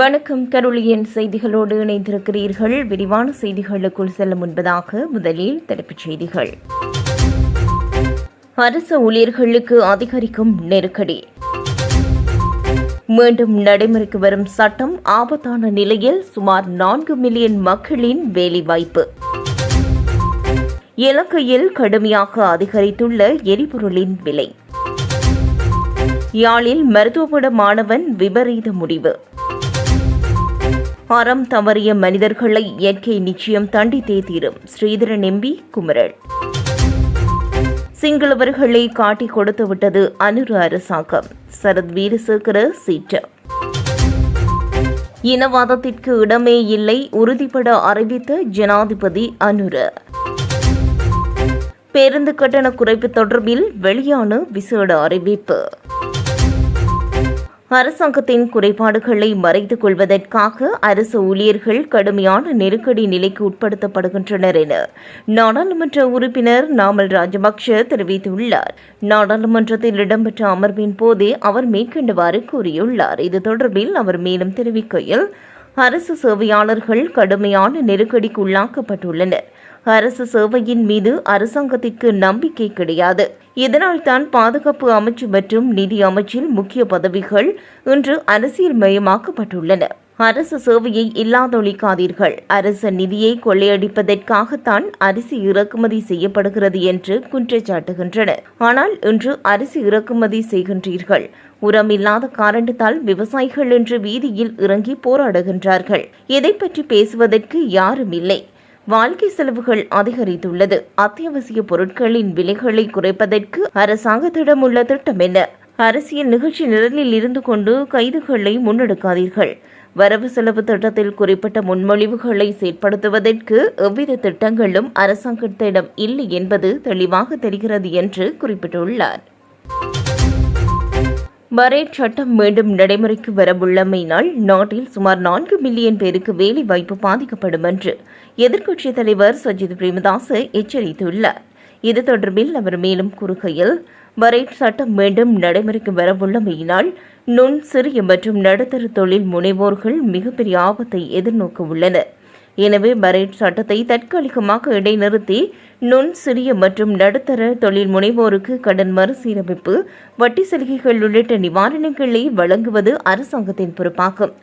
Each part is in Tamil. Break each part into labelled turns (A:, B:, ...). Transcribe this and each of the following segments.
A: வணக்கம் கருளியன் செய்திகளோடு இணைந்திருக்கிறீர்கள் விரிவான செய்திகளுக்குள் செல்ல முன்பதாக முதலில் தலைப்புச் செய்திகள் அரசு ஊழியர்களுக்கு அதிகரிக்கும் நெருக்கடி மீண்டும் நடைமுறைக்கு வரும் சட்டம் ஆபத்தான நிலையில் சுமார் நான்கு மில்லியன் மக்களின் வேலைவாய்ப்பு இலங்கையில் கடுமையாக அதிகரித்துள்ள எரிபொருளின் விலை யாழில் மருத்துவமன மாணவன் விபரீத முடிவு அறம் தவறிய மனிதர்களை இயற்கை நிச்சயம் தண்டித்தே தீரும் ஸ்ரீதரன் எம்பி குமரல் சிங்களவர்களை காட்டி கொடுத்து விட்டது அனுரு அரசாங்கம் சரத் வீரசேகர சீற்றம் இனவாதத்திற்கு இடமே இல்லை உறுதிப்பட அறிவித்த ஜனாதிபதி அனுர பேருந்து கட்டண குறைப்பு தொடர்பில் வெளியான விசேட அறிவிப்பு அரசாங்கத்தின் குறைபாடுகளை மறைத்துக் கொள்வதற்காக அரசு ஊழியர்கள் கடுமையான நெருக்கடி நிலைக்கு உட்படுத்தப்படுகின்றனர் என நாடாளுமன்ற உறுப்பினர் நாமல் ராஜபக்ஷ தெரிவித்துள்ளார் நாடாளுமன்றத்தில் இடம்பெற்ற அமர்வின் போதே அவர் மேற்கண்டவாறு கூறியுள்ளார் இது தொடர்பில் அவர் மேலும் தெரிவிக்கையில் அரசு சேவையாளர்கள் கடுமையான நெருக்கடிக்கு உள்ளாக்கப்பட்டுள்ளனா் அரசு சேவையின் மீது அரசாங்கத்திற்கு நம்பிக்கை கிடையாது இதனால்தான் பாதுகாப்பு அமைச்சு மற்றும் நிதி அமைச்சில் முக்கிய பதவிகள் இன்று அரசியல் மயமாக்கப்பட்டுள்ளன அரசு சேவையை இல்லாதொழிக்காதீர்கள் அரசு நிதியை கொள்ளையடிப்பதற்காகத்தான் அரிசி இறக்குமதி செய்யப்படுகிறது என்று குற்றச்சாட்டுகின்றனர் ஆனால் இன்று அரிசி இறக்குமதி செய்கின்றீர்கள் உரம் இல்லாத காரணத்தால் விவசாயிகள் இன்று வீதியில் இறங்கி போராடுகின்றார்கள் இதை பற்றி பேசுவதற்கு யாரும் இல்லை வாழ்க்கை செலவுகள் அதிகரித்துள்ளது அத்தியாவசிய பொருட்களின் விலைகளை குறைப்பதற்கு அரசாங்கத்திடம் உள்ள திட்டம் என்ன அரசியல் நிகழ்ச்சி நிரலில் இருந்து கொண்டு கைதுகளை முன்னெடுக்காதீர்கள் வரவு செலவு திட்டத்தில் குறிப்பிட்ட முன்மொழிவுகளை செயற்படுத்துவதற்கு எவ்வித திட்டங்களும் அரசாங்கத்திடம் இல்லை என்பது தெளிவாக தெரிகிறது என்று குறிப்பிட்டுள்ளார் பரேட் சட்டம் மீண்டும் நடைமுறைக்கு வரவுள்ளமையினால் நாட்டில் சுமார் நான்கு மில்லியன் பேருக்கு வேலை வாய்ப்பு பாதிக்கப்படும் என்று எதிர்க்கட்சித் தலைவர் சஜித் பிரேமதாசு எச்சரித்துள்ளார் இது தொடர்பில் அவர் மேலும் கூறுகையில் வரைட் சட்டம் மீண்டும் நடைமுறைக்கு வரவுள்ளமையினால் நுண் சிறிய மற்றும் நடுத்தர தொழில் முனைவோர்கள் மிகப்பெரிய ஆபத்தை எதிர்நோக்க உள்ளனர் எனவே பரேட் சட்டத்தை தற்காலிகமாக இடைநிறுத்தி நுண் சிறிய மற்றும் நடுத்தர தொழில் முனைவோருக்கு கடன் மறுசீரமைப்பு வட்டி சலுகைகள் உள்ளிட்ட நிவாரணங்களை வழங்குவது அரசாங்கத்தின் பொறுப்பாகும்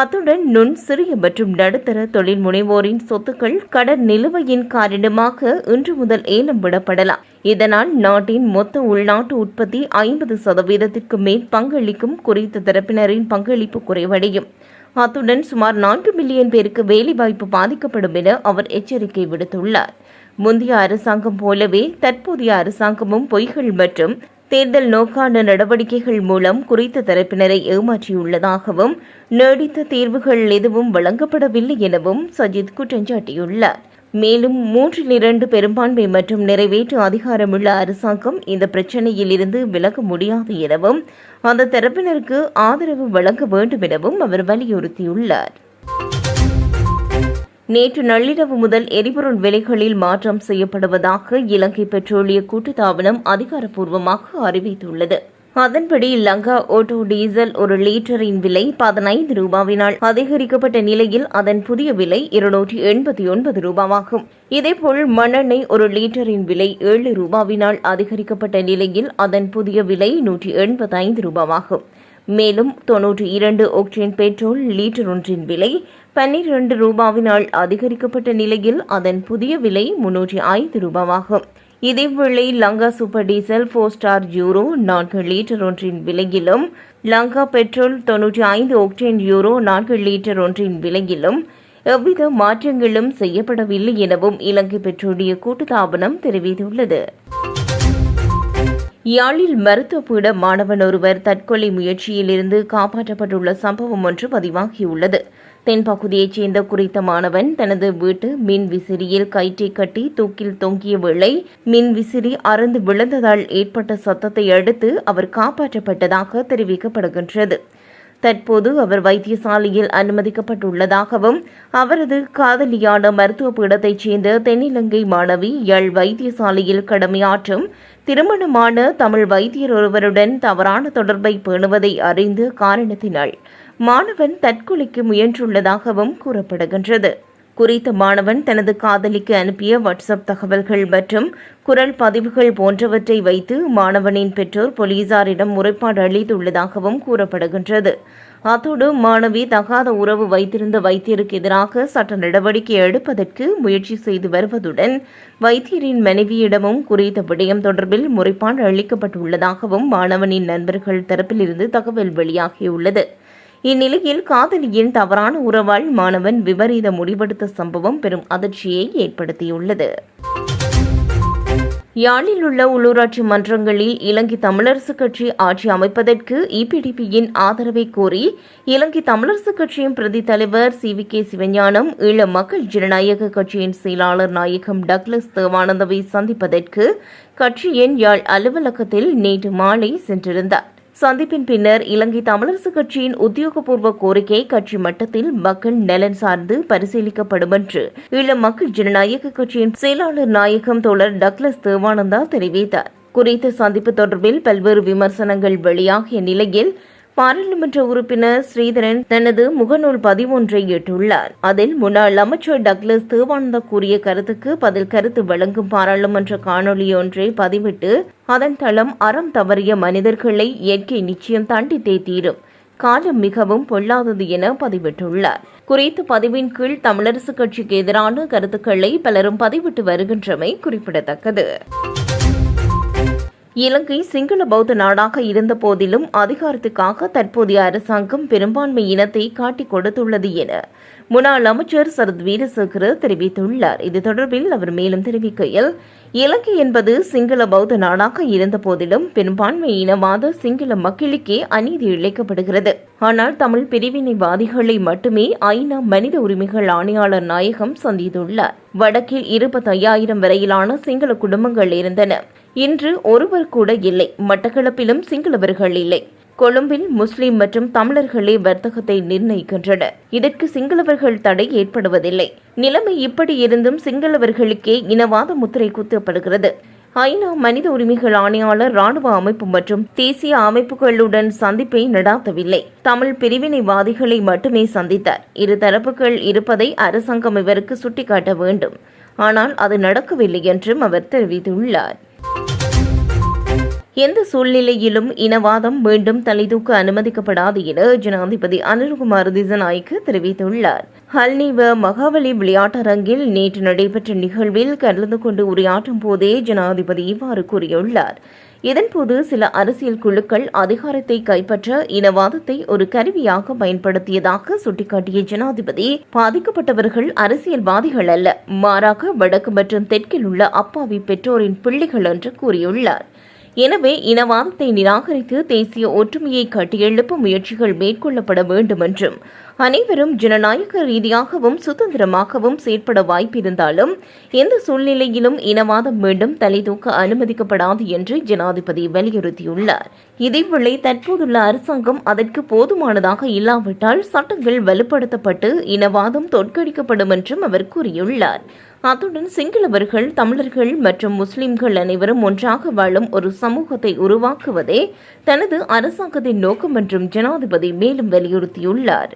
A: அத்துடன் நுண் சிறிய மற்றும் நடுத்தர தொழில் முனைவோரின் சொத்துக்கள் கடன் நிலுவையின் காரணமாக இன்று முதல் ஏலம் விடப்படலாம் இதனால் நாட்டின் மொத்த உள்நாட்டு உற்பத்தி ஐம்பது சதவீதத்திற்கு மேல் பங்களிக்கும் குறித்த தரப்பினரின் பங்களிப்பு குறைவடையும் அத்துடன் சுமார் நான்கு மில்லியன் பேருக்கு வேலைவாய்ப்பு பாதிக்கப்படும் என அவர் எச்சரிக்கை விடுத்துள்ளார் முந்தைய அரசாங்கம் போலவே தற்போதைய அரசாங்கமும் பொய்கள் மற்றும் தேர்தல் நோக்கான நடவடிக்கைகள் மூலம் குறித்த தரப்பினரை ஏமாற்றியுள்ளதாகவும் நீடித்த தீர்வுகள் எதுவும் வழங்கப்படவில்லை எனவும் சஜித் குற்றஞ்சாட்டியுள்ளார் மேலும் மூன்றில் இரண்டு பெரும்பான்மை மற்றும் நிறைவேற்று அதிகாரமுள்ள அரசாங்கம் இந்த பிரச்சினையில் இருந்து விலக முடியாது எனவும் அந்த தரப்பினருக்கு ஆதரவு வழங்க வேண்டும் எனவும் அவர் வலியுறுத்தியுள்ளார் நேற்று நள்ளிரவு முதல் எரிபொருள் விலைகளில் மாற்றம் செய்யப்படுவதாக இலங்கை பெட்ரோலிய கூட்டுத்தாபனம் அதிகாரப்பூர்வமாக அறிவித்துள்ளது அதன்படி லங்கா ஓட்டோ டீசல் ஒரு லிட்டரின் விலை பதினைந்து ரூபாவினால் அதிகரிக்கப்பட்ட நிலையில் அதன் புதிய விலை இருநூற்றி எண்பத்தி ஒன்பது ரூபாவாகும் இதேபோல் மண்ணெண்ணெய் ஒரு லீட்டரின் விலை ஏழு ரூபாவினால் அதிகரிக்கப்பட்ட நிலையில் அதன் புதிய விலை நூற்றி ஐந்து ரூபாவாகும் மேலும் தொன்னூற்றி இரண்டு ஒக்டேன் பெட்ரோல் லீட்டர் ஒன்றின் விலை பன்னிரண்டு ரூபாவினால் அதிகரிக்கப்பட்ட நிலையில் அதன் புதிய விலை முன்னூற்றி ஐந்து ரூபாவாகும் இதேவேளை Lanka super diesel four star euro நான்கு லீட்டர் ஒன்றின் விலையிலும் லங்கா பெட்ரோல் தொன்னூற்றி ஐந்து ஒக்டேன் யூரோ நான்கு லீட்டர் ஒன்றின் விலையிலும் எவ்வித மாற்றங்களும் செய்யப்படவில்லை எனவும் இலங்கை பெட்ரோலிய கூட்டுத்தாபனம் தெரிவித்துள்ளது யாழில் மருத்துவப்பீட மாணவன் ஒருவர் தற்கொலை முயற்சியிலிருந்து காப்பாற்றப்பட்டுள்ள சம்பவம் ஒன்று பதிவாகியுள்ளது தென்பகுதியைச் சேர்ந்த குறித்த மாணவன் தனது வீட்டு மின் விசிறியில் கயிற்றை கட்டி தூக்கில் தொங்கிய வேளை மின் விசிறி அறந்து விழுந்ததால் ஏற்பட்ட சத்தத்தை அடுத்து அவர் காப்பாற்றப்பட்டதாக தெரிவிக்கப்படுகின்றது தற்போது அவர் வைத்தியசாலையில் அனுமதிக்கப்பட்டுள்ளதாகவும் அவரது காதலியான மருத்துவ பீடத்தைச் சேர்ந்த தென்னிலங்கை மாணவி எள் வைத்தியசாலையில் கடமையாற்றும் திருமணமான தமிழ் வைத்தியர் ஒருவருடன் தவறான தொடர்பை பேணுவதை அறிந்து காரணத்தினால் மாணவன் தற்கொலைக்கு முயன்றுள்ளதாகவும் கூறப்படுகின்றது குறித்த மாணவன் தனது காதலிக்கு அனுப்பிய வாட்ஸ்அப் தகவல்கள் மற்றும் குரல் பதிவுகள் போன்றவற்றை வைத்து மாணவனின் பெற்றோர் போலீசாரிடம் முறைப்பாடு அளித்துள்ளதாகவும் கூறப்படுகின்றது அத்தோடு மாணவி தகாத உறவு வைத்திருந்த வைத்தியருக்கு எதிராக சட்ட நடவடிக்கை எடுப்பதற்கு முயற்சி செய்து வருவதுடன் வைத்தியரின் மனைவியிடமும் குறித்த விடயம் தொடர்பில் முறைப்பாடு அளிக்கப்பட்டுள்ளதாகவும் மாணவனின் நண்பர்கள் தரப்பிலிருந்து தகவல் வெளியாகியுள்ளது இந்நிலையில் காதலியின் தவறான உறவால் மாணவன் விபரீத முடிவெடுத்த சம்பவம் பெரும் அதிர்ச்சியை ஏற்படுத்தியுள்ளது யாழில் உள்ள உள்ளூராட்சி மன்றங்களில் இலங்கை தமிழரசுக் கட்சி ஆட்சி அமைப்பதற்கு இபிடிபியின் ஆதரவை கோரி இலங்கை தமிழரசுக் கட்சியின் பிரதி தலைவர் சி வி கே சிவஞானம் ஈழ மக்கள் ஜனநாயக கட்சியின் செயலாளர் நாயகம் டக்ளஸ் தேவானந்தவை சந்திப்பதற்கு கட்சியின் யாழ் அலுவலகத்தில் நேற்று மாலை சென்றிருந்தார் சந்திப்பின் பின்னர் இலங்கை தமிழரசு கட்சியின் உத்தியோகபூர்வ கோரிக்கை கட்சி மட்டத்தில் மக்கள் நலன் சார்ந்து பரிசீலிக்கப்படும் என்று ஈழ மக்கள் ஜனநாயக கட்சியின் செயலாளர் நாயகம் தோழர் டக்ளஸ் தேவானந்தா தெரிவித்தார் குறித்த சந்திப்பு தொடர்பில் பல்வேறு விமர்சனங்கள் வெளியாகிய நிலையில் பாராளுமன்ற உறுப்பினர் ஸ்ரீதரன் தனது முகநூல் பதிவொன்றை ஏற்றுள்ளார் அதில் முன்னாள் அமைச்சர் டக்ளஸ் தேவானந்தா கூறிய கருத்துக்கு பதில் கருத்து வழங்கும் பாராளுமன்ற ஒன்றை பதிவிட்டு அதன் தளம் அறம் தவறிய மனிதர்களை இயற்கை நிச்சயம் தண்டித்தே தீரும் காலம் மிகவும் பொல்லாதது என பதிவிட்டுள்ளார் குறித்த பதிவின் கீழ் தமிழரசுக் கட்சிக்கு எதிரான கருத்துக்களை பலரும் பதிவிட்டு வருகின்றமை குறிப்பிடத்தக்கது இலங்கை சிங்கள பௌத்த நாடாக இருந்த போதிலும் அதிகாரத்துக்காக தற்போதைய அரசாங்கம் பெரும்பான்மை இனத்தை காட்டிக் கொடுத்துள்ளது என முன்னாள் அமைச்சர் சரத் வீரசேகர தெரிவித்துள்ளார் இது தொடர்பில் அவர் மேலும் தெரிவிக்கையில் இலங்கை என்பது சிங்கள பௌத்த நாடாக இருந்த போதிலும் பெரும்பான்மை இனவாத சிங்கள மக்களுக்கே அநீதி இழைக்கப்படுகிறது ஆனால் தமிழ் பிரிவினைவாதிகளை மட்டுமே ஐநா மனித உரிமைகள் ஆணையாளர் நாயகம் சந்தித்துள்ளார் வடக்கில் இருபத்தையாயிரம் வரையிலான சிங்கள குடும்பங்கள் இருந்தன இன்று ஒருவர் கூட இல்லை மட்டக்களப்பிலும் சிங்களவர்கள் இல்லை கொழும்பில் முஸ்லிம் மற்றும் தமிழர்களே வர்த்தகத்தை நிர்ணயிக்கின்றனர் இதற்கு சிங்களவர்கள் தடை ஏற்படுவதில்லை நிலைமை இப்படி இருந்தும் சிங்களவர்களுக்கே இனவாத முத்திரை குத்தப்படுகிறது ஐநா மனித உரிமைகள் ஆணையாளர் ராணுவ அமைப்பு மற்றும் தேசிய அமைப்புகளுடன் சந்திப்பை நடாத்தவில்லை தமிழ் பிரிவினைவாதிகளை மட்டுமே சந்தித்தார் இரு தரப்புகள் இருப்பதை அரசாங்கம் இவருக்கு சுட்டிக்காட்ட வேண்டும் ஆனால் அது நடக்கவில்லை என்றும் அவர் தெரிவித்துள்ளார் Thank you. எந்த சூழ்நிலையிலும் இனவாதம் மீண்டும் தலைதூக்க அனுமதிக்கப்படாது என ஜனாதிபதி அனில்குமார் திசநாய்க்கு தெரிவித்துள்ளார் ஹல்னிவ மகாவலி விளையாட்டரங்கில் நேற்று நடைபெற்ற நிகழ்வில் கலந்து கொண்டு உரையாற்றும் போதே ஜனாதிபதி இவ்வாறு கூறியுள்ளார் இதன்போது சில அரசியல் குழுக்கள் அதிகாரத்தை கைப்பற்ற இனவாதத்தை ஒரு கருவியாக பயன்படுத்தியதாக சுட்டிக்காட்டிய ஜனாதிபதி பாதிக்கப்பட்டவர்கள் அரசியல்வாதிகள் அல்ல மாறாக வடக்கு மற்றும் தெற்கில் உள்ள அப்பாவி பெற்றோரின் பிள்ளைகள் என்று கூறியுள்ளார் எனவே இனவாதத்தை நிராகரித்து தேசிய ஒற்றுமையை கட்டியெழுப்ப முயற்சிகள் மேற்கொள்ளப்பட வேண்டும் என்றும் அனைவரும் ஜனநாயக ரீதியாகவும் சுதந்திரமாகவும் செயற்பட வாய்ப்பிருந்தாலும் எந்த சூழ்நிலையிலும் இனவாதம் மீண்டும் தலைதூக்க அனுமதிக்கப்படாது என்று ஜனாதிபதி வலியுறுத்தியுள்ளார் இதேவேளை தற்போதுள்ள அரசாங்கம் அதற்கு போதுமானதாக இல்லாவிட்டால் சட்டங்கள் வலுப்படுத்தப்பட்டு இனவாதம் தோற்கடிக்கப்படும் என்றும் அவர் கூறியுள்ளார் அத்துடன் சிங்களவர்கள் தமிழர்கள் மற்றும் முஸ்லிம்கள் அனைவரும் ஒன்றாக வாழும் ஒரு சமூகத்தை உருவாக்குவதே தனது அரசாங்கத்தின் நோக்கம் என்றும் ஜனாதிபதி மேலும் வலியுறுத்தியுள்ளார்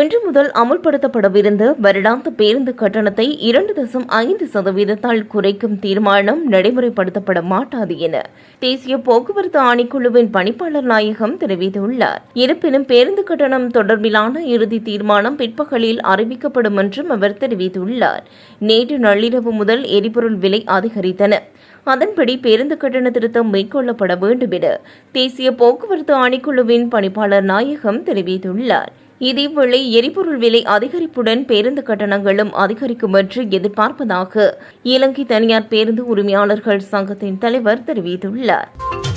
A: இன்று முதல் அமுல்படுத்தப்படவிருந்த வருடாந்த பேருந்து கட்டணத்தை இரண்டு தசம் ஐந்து சதவீதத்தால் குறைக்கும் தீர்மானம் நடைமுறைப்படுத்தப்பட மாட்டாது என தேசிய போக்குவரத்து ஆணைக்குழுவின் பணிப்பாளர் நாயகம் தெரிவித்துள்ளார் இருப்பினும் பேருந்து கட்டணம் தொடர்பிலான இறுதி தீர்மானம் பிற்பகலில் அறிவிக்கப்படும் என்றும் அவர் தெரிவித்துள்ளார் நேற்று நள்ளிரவு முதல் எரிபொருள் விலை அதிகரித்தன அதன்படி பேருந்து கட்டண திருத்தம் மேற்கொள்ளப்பட வேண்டும் என தேசிய போக்குவரத்து ஆணைக்குழுவின் பணிப்பாளர் நாயகம் தெரிவித்துள்ளார் இதேவேளை எரிபொருள் விலை அதிகரிப்புடன் பேருந்து கட்டணங்களும் அதிகரிக்கும் என்று எதிர்பார்ப்பதாக இலங்கை தனியார் பேருந்து உரிமையாளர்கள் சங்கத்தின் தலைவர் தெரிவித்துள்ளார்